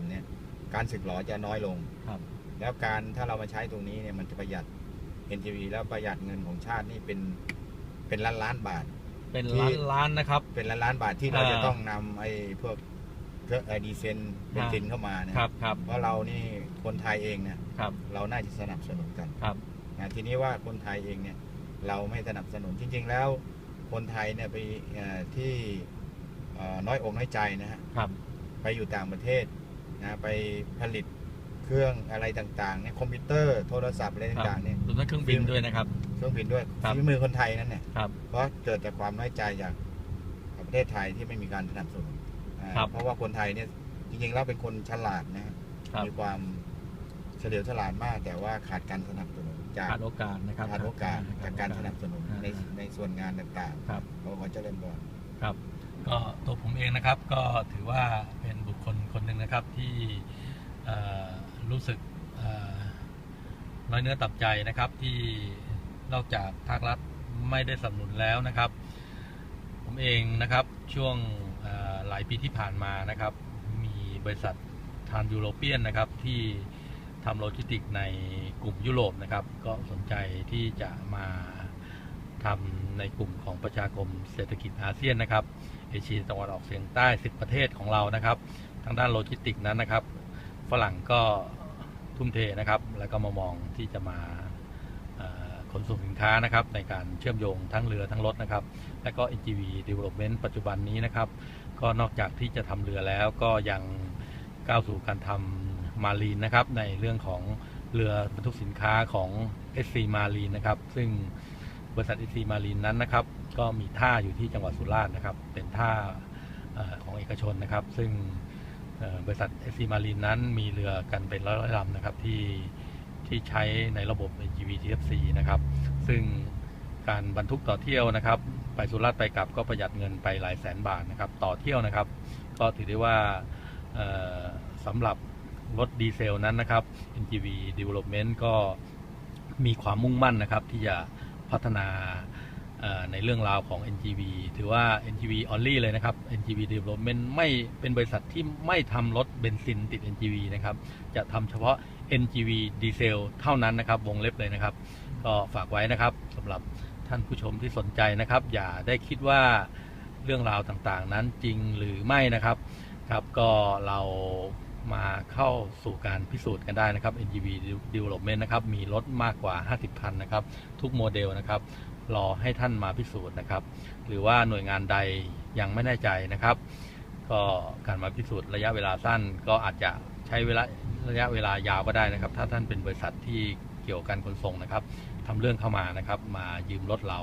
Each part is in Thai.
ำเนี่ย การสึกหรอจะน้อยลง ครับ แล้วการถ้าเรามาใช้ตรงนี้เนี่ยมันจะประหยัด NGV แล้วประหยัดเงินของชาตินี่เป็นเป็นล้านล้านบาท เป็นที่ล้านล้านนะครับ เป็นล้านล้านบาทที่เราอ่าจะต้องนำไอ้พวกเครื่องไอดีเซนเบนซินเข้ามาเนี่ยครับครับเพราะเรานี่คนไทยเองเนี่ยครับเราน่าจะสนับสนุนกันครับนะทีนี้ว่าคนไทยเองเนี่ย เราไม่สนับสนุนจริง ๆ แล้ว คนไทยเนี่ยไปเอ่อที่เอ่อน้อยอกน้อยใจนะฮะครับไปอยู่ต่างประเทศ นะไปผลิตเครื่องอะไรต่างๆเนี่ยคอมพิวเตอร์โทรศัพท์อะไรครับต่างๆเนี่ยรวมทั้งเครื่องบินด้วยนะครับ เครื่องบินด้วยครับฝีมือคนไทยนั่นเนี่ยครับเพราะเกิดจากความน้อยใจจากประเทศไทยที่ไม่มีการสนับสนุนอ่าครับเพราะว่าคนไทยเนี่ยจริงๆแล้วเป็นคนฉลาดนะฮะครับมีความเฉลียวฉลาดมาก แต่ว่าขาดการสนับสนุนจากขาดโอกาสนะครับขาดโอกาสจากการสนับสนุนอ่าในในส่วนงานต่างครับๆเราขอเจริญพรครับ ก็ตัวผมเองนะครับ ก็ถือว่าเป็นบุคคล คนหนึ่งนะครับที่รู้สึกน้อยเนื้อต่ำใจนะครับที่นอกจากภาครัฐไม่ได้สนับสนุนแล้วนะครับ ผมเองนะครับช่วงหลายปีที่ผ่านมานะครับ มีบริษัททานยูโรเปียนนะครับที่ทำโลจิสติกในกลุ่มยุโรปนะครับ ก็สนใจที่จะมาทำในกลุ่มของประชาคมเศรษฐกิจอาเซียนนะครับเอเชียตะวันออกเฉียงใต้ 10 ประเทศของเรานะครับ ทางด้านโลจิสติกนั้นนะครับ ฝรั่งก็ทุ่มเทนะครับ แล้วก็มามองที่จะมาขนส่งสินค้านะครับ ในการเชื่อมโยงทั้งเรือทั้งรถนะครับ และก็ NGV Development ปัจจุบันนี้นะครับ ก็นอกจากที่จะทำเรือแล้วก็ยังก้าวสู่การทำมารีนนะครับ ในเรื่องของเรือบรรทุกสินค้าของ SC Marine นะครับ ซึ่งบริษัท SC Marine นั้นนะครับ ก็มีท่าอยู่ที่จังหวัดสุราษฎร์นะครับ เป็นท่าของเอกชนนะครับ ซึ่ง บริษัท SC Marine นั้นมีเรือกันเป็นร้อยๆลำนะครับที่ที่ใช้ในระบบ GVTFC นะครับ ซึ่งการบรรทุกต่อเที่ยวนะครับ ไปสุราษฎร์ไปกลับก็ประหยัดเงินไปหลายแสนบาทนะครับต่อเที่ยวนะครับ ก็ถือได้ว่าสำหรับรถดีเซลนั้นนะครับ NGV Development ก็มีความมุ่งมั่นนะครับที่จะพัฒนา ในเรื่องราวของ NGV ถือว่า NGV only เลยนะครับ NGV Development ไม่เป็นบริษัทที่ไม่ทำรถเบนซินติด NGV นะครับ จะทำเฉพาะ NGV ดีเซลเท่านั้นนะครับ วงเล็บเลยนะครับ ก็ฝากไว้นะครับสำหรับท่านผู้ชมที่สนใจนะครับ อย่าได้คิดว่าเรื่องราวต่างๆ นั้นจริงหรือไม่นะครับ ครับก็เรา มาเข้าสู่การพิสูจน์กันได้นะครับ NGV Development นะครับ มีรถมากกว่า 50 คันนะครับ ทุกโมเดลนะครับ รอให้ท่านมาพิสูจน์นะครับ หรือว่าหน่วยงานใดยังไม่แน่ใจนะครับ ก็การมาพิสูจน์ระยะเวลาสั้น ก็อาจจะใช้เวลาระยะเวลายาวก็ได้นะครับ ถ้าท่านเป็นบริษัทที่เกี่ยวกับการขนส่งนะครับทำเรื่องเข้ามานะครับ มายืมรถเรา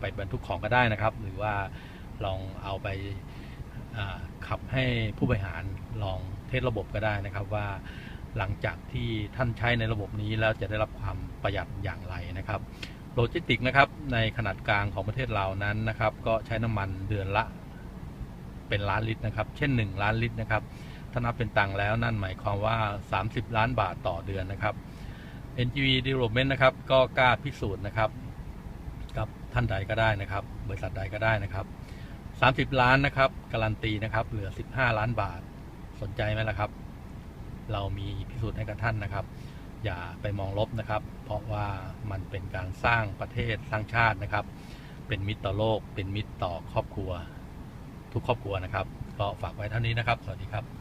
ไปบรรทุกของก็ได้นะครับ หรือว่าลองเอาไปขับให้ผู้บริหารลอง เทสระบบก็ได้นะครับว่าหลังจากที่ท่านใช้ในระบบนี้แล้วจะได้รับความประหยัดอย่างไรนะครับโลจิสติกนะครับในขนาดกลางของประเทศเรานั้นนะครับ ก็ใช้น้ำมันเดือนละเป็นล้านลิตรนะครับ เช่น 1 ล้านลิตรนะครับถ้านับเป็นตังค์แล้วนั่นหมายความว่า 30 ล้านบาทต่อเดือนนะครับ NGV Development นะครับ ก็กล้าพิสูจน์นะครับกับท่านใดก็ได้นะครับ บริษัทใดก็ได้นะครับ 30 ล้านนะครับ การันตีนะครับ เหลือ 15 ล้านบาท สนใจไหมล่ะครับ เรามีพิสูจน์ให้กับท่านนะครับ อย่าไปมองลบนะครับ เพราะว่ามันเป็นการสร้างประเทศสร้างชาตินะครับ เป็นมิตรต่อโลก เป็นมิตรต่อครอบครัว ทุกครอบครัวนะครับ ก็ฝากไว้เท่านี้นะครับ สวัสดีครับ